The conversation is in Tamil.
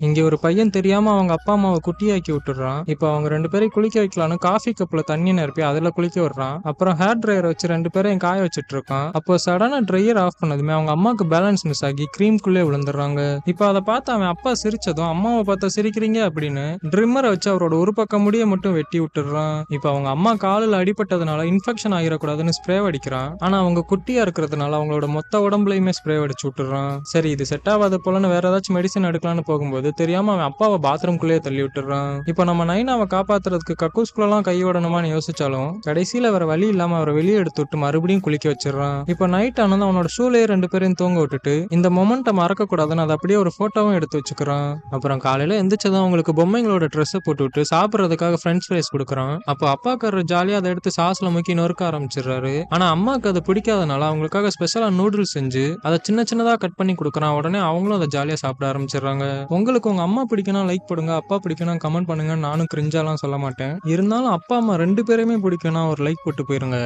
இங்க ஒரு பையன் தெரியாம அவங்க அப்பா அம்மாவை குட்டியாக்கி விட்டுறான் இப்போ அவங்க ரெண்டு பேரையும் குளிக்க வைக்கலான்னு காஃபி கப்ல தண்ணி நிரப்பி அதுல குளிக்க விடுறான். அப்புறம் ஹேர் ட்ரையர் வச்சு ரெண்டு பேரையும் காய வச்சுட்டு இருக்கான். அப்போ சடனா ட்ரையர் ஆஃப் பண்ணதுமே அவங்க அம்மாக்கு பேலன்ஸ் மிஸ் ஆகி கிரீம்குள்ளே விழுந்துடுறாங்க. இப்போ அதை பார்த்து அவன் அப்பா சிரிச்சதும் அம்மாவை பார்த்தா சிரிக்கிறீங்க? அப்படின்னு ட்ரிம்மரை வச்சு அவரோட ஒரு பக்கம் முடிய மட்டும் வெட்டி விட்டுறான் இப்போ அவங்க அம்மா காலில் அடிபட்டதுனால இன்ஃபெக்ஷன் ஆகிடக்கூடாதுன்னு ஸ்ப்ரே அடிக்கிறான் ஆனா அவங்க குட்டியா இருக்கிறதுனால அவங்களோட மொத்த உடம்புலையுமே ஸ்ப்ரே அடிச்சு விட்டுறான் சரி இது செட் ஆகாத போலன்னு வேற ஏதாச்சும் மெடிசன் எடுக்கலான்னு போகும்போது தெரியாம அவன் அப்பாவை பாத்ரூம்குள்ளேயே தள்ளி விட்டுறான். இப்போ நம்ம நைனாவை காப்பாத்துறதுக்கு கக்கூஸ்குள்ளலாம் கைவிடணுமான்னு யோசிச்சாலும் கடைசியில வேற வழி இல்லாம அவரை வெளியே எடுத்து விட்டு மறுபடியும் குளிக்க வச்சிடறான். இப்போ நைட் ஆனது அவனோட ஷூலேயே ரெண்டு பேரையும் தூங்க விட்டுட்டு இந்த மொமெண்ட்டை மறக்க கூடாதுன்னு அதை அப்படியே ஒரு போட்டோவும் எடுத்து வச்சுக்கிறான். அப்புறம் காலையில எந்திரிச்சதும் அவங்களுக்கு பொம்மைங்களோட ட்ரெஸ்ஸை போட்டு விட்டு சாப்பிட்றதுக்காக ஃப்ரெண்ட்ஸ் ஃப்ரைஸ் கொடுக்குறான். அப்போ அப்பாக்காரர் ஜாலியாக அதை எடுத்து சாஸ்ல முக்கி நொறுக்க ஆரம்பிச்சிடுறாரு. ஆனா அம்மாவுக்கு அது பிடிக்காதனால அவங்களுக்காக ஸ்பெஷலா நூடுல்ஸ் செஞ்சு அதை சின்ன சின்னதாக கட் பண்ணி கொடுக்குறான். உடனே அவங்களும் அதை ஜாலியாக சாப்பிட ஆரம்பிச்சிடுறாங்க. உங்களுக்கு உங்க அம்மா பிடிக்கும்னா லைக் பண்ணுங்க அப்பா பிடிக்குன்னா கமெண்ட் பண்ணுங்க நானும் கிரிஞ்சாலாம் சொல்ல மாட்டேன். இருந்தாலும் அப்பா அம்மா ரெண்டு பேருமே பிடிக்கும்னா ஒரு லைக் போட்டு போயிருங்க.